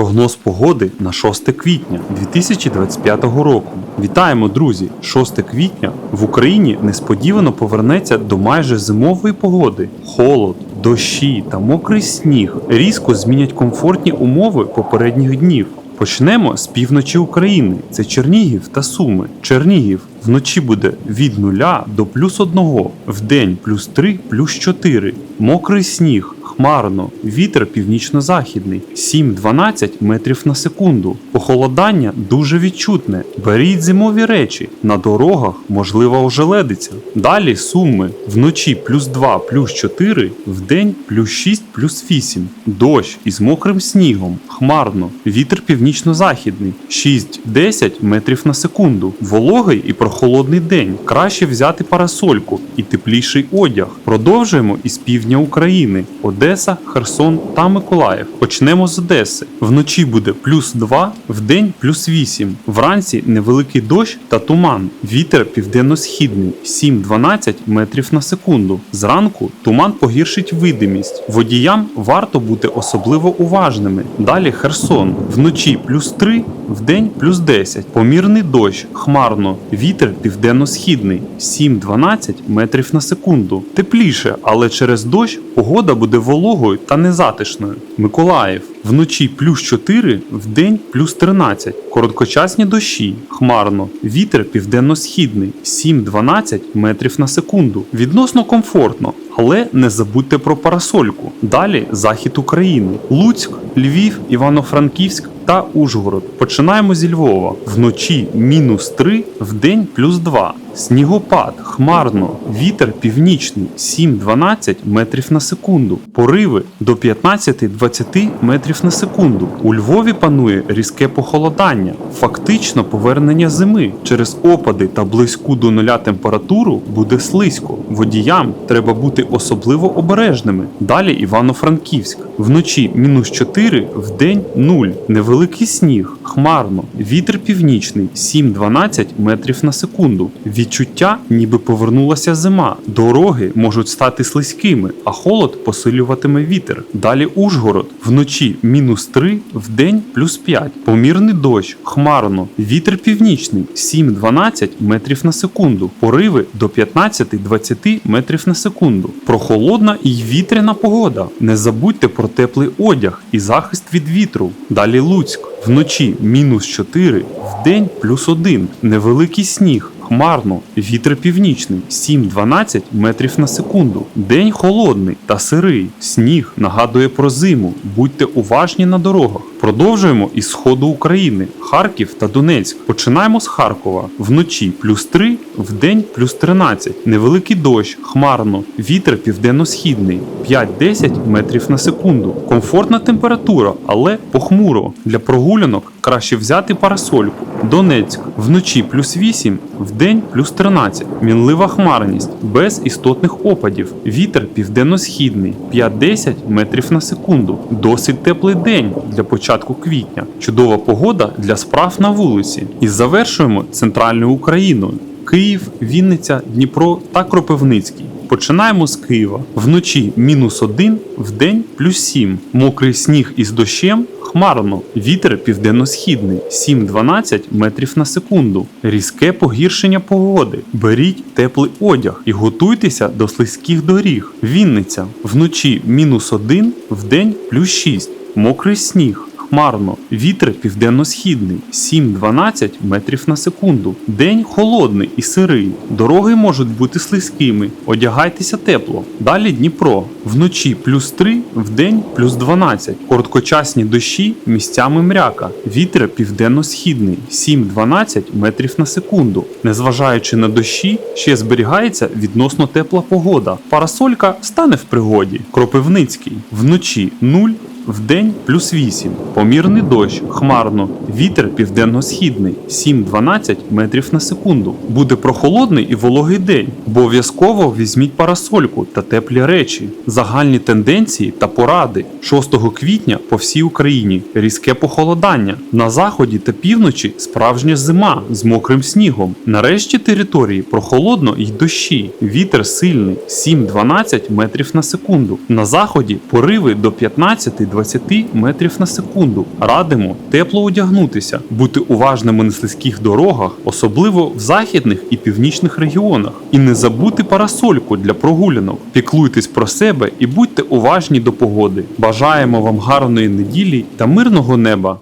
Прогноз погоди на 6 квітня 2025 року. Вітаємо, друзі! 6 квітня в Україні несподівано повернеться до майже зимової погоди. Холод, дощі та мокрий сніг різко змінять комфортні умови попередніх днів. Почнемо з півночі України. Це Чернігів та Суми. Чернігів вночі буде від 0 до плюс 1, вдень плюс 3, плюс 4. Мокрий сніг, хмарно, вітер північно-західний 7-12 метрів на секунду. Похолодання дуже відчутне. Беріть зимові речі. На дорогах можлива ожеледиця. Далі суми вночі плюс 2, плюс 4, вдень плюс 6, плюс 8. Дощ із мокрим снігом, хмарно, вітер північно-західний 6-10 метрів на секунду. Вологий і прохолодний день. Краще взяти парасольку і тепліший одяг. Продовжуємо із півдня України: Одеса, Херсон та Миколаїв. Почнемо з Одеси. Вночі буде плюс 2, вдень плюс 8. Вранці невеликий дощ та туман. Вітер південно-східний 7-12 метрів на секунду. Зранку туман погіршить видимість. Водіям варто бути особливо уважними. Далі Херсон. Вночі плюс 3, вдень плюс 10. Помірний дощ, хмарно. Вітер південно-східний 7-12 метрів на секунду. Тепліше, але через дощ погода буде вологою та незатишною. Миколаїв. Вночі плюс 4, вдень плюс 13. Короткочасні дощі, хмарно. Вітер південно-східний 7-12 метрів на секунду. Відносно комфортно, але не забудьте про парасольку. Далі захід України: Луцьк, Львів, Івано-Франківськ та Ужгород. Починаємо зі Львова. Вночі мінус 3, вдень плюс 2. Снігопад, хмарно, вітер північний 7-12 метрів на секунду. Пориви до 15-20 метрів на секунду. У Львові панує різке похолодання, фактично повернення зими. Через опади та близьку до нуля температуру буде слизько. Водіям треба бути особливо обережними. Далі Івано-Франківськ. Вночі мінус 4, вдень 0. Невеликий сніг, хмарно, вітер північний 7-12 метрів на секунду. Відчуття, ніби повернулася зима. Дороги можуть стати слизькими, а холод посилюватиме вітер. Далі Ужгород. Вночі мінус 3, вдень плюс 5. Помірний дощ, хмарно, вітер північний 7-12 метрів на секунду. Пориви до 15-20 метрів на секунду. Прохолодна і вітряна погода. Не забудьте про теплий одяг і захист від вітру. Далі Луцьк. Вночі мінус 4, вдень плюс 1. Невеликий сніг. Хмарно, вітер північний 7-12 метрів на секунду. День холодний та сирий. Сніг нагадує про зиму. Будьте уважні на дорогах. Продовжуємо із сходу України, Харків та Донецьк. Починаємо з Харкова. Вночі плюс 3, вдень плюс 13. Невеликий дощ, хмарно, вітер південно-східний 5-10 метрів на секунду. Комфортна температура, але похмуро. Для прогулянок краще взяти парасольку. Донецьк вночі плюс 8, вдень плюс 13. Мінлива хмарність, без істотних опадів. Вітер південно-східний 5-10 метрів на секунду. Досить теплий день для початку квітня. Чудова погода для справ на вулиці. І завершуємо центральною Україною. Київ, Вінниця, Дніпро та Кропивницький. Починаємо з Києва. Вночі мінус 1, вдень плюс 7. Мокрий сніг із дощем. Хмарно, вітер південно-східний 7-12 метрів на секунду. Різке погіршення погоди. Беріть теплий одяг і готуйтеся до слизьких доріг. Вінниця вночі мінус 1, вдень плюс 6. Мокрий сніг. Хмарно, вітер південно-східний 7-12 метрів на секунду. День холодний і сирий. Дороги можуть бути слизькими. Одягайтеся тепло. Далі Дніпро. Вночі плюс 3, вдень плюс 12. Короткочасні дощі місцями мряка. Вітер південно-східний 7-12 метрів на секунду. Незважаючи на дощі, ще зберігається відносно тепла погода. Парасолька стане в пригоді. Кропивницький. Вночі 0, Вдень плюс 8. Помірний дощ, хмарно, вітер південно-східний 7-12 метрів на секунду. Буде прохолодний і вологий день. Обов'язково візьміть парасольку та теплі речі. Загальні тенденції та поради 6 квітня по всій Україні. Різке похолодання. На заході та півночі справжня зима з мокрим снігом. Нарешті території прохолодно й дощі. Вітер сильний 7-12 метрів на секунду. На заході пориви до 15 20 метрів на секунду. Радимо тепло одягнутися, бути уважними на слизьких дорогах, особливо в західних і північних регіонах, і не забути парасольку для прогулянок. Піклуйтесь про себе і будьте уважні до погоди. Бажаємо вам гарної неділі та мирного неба!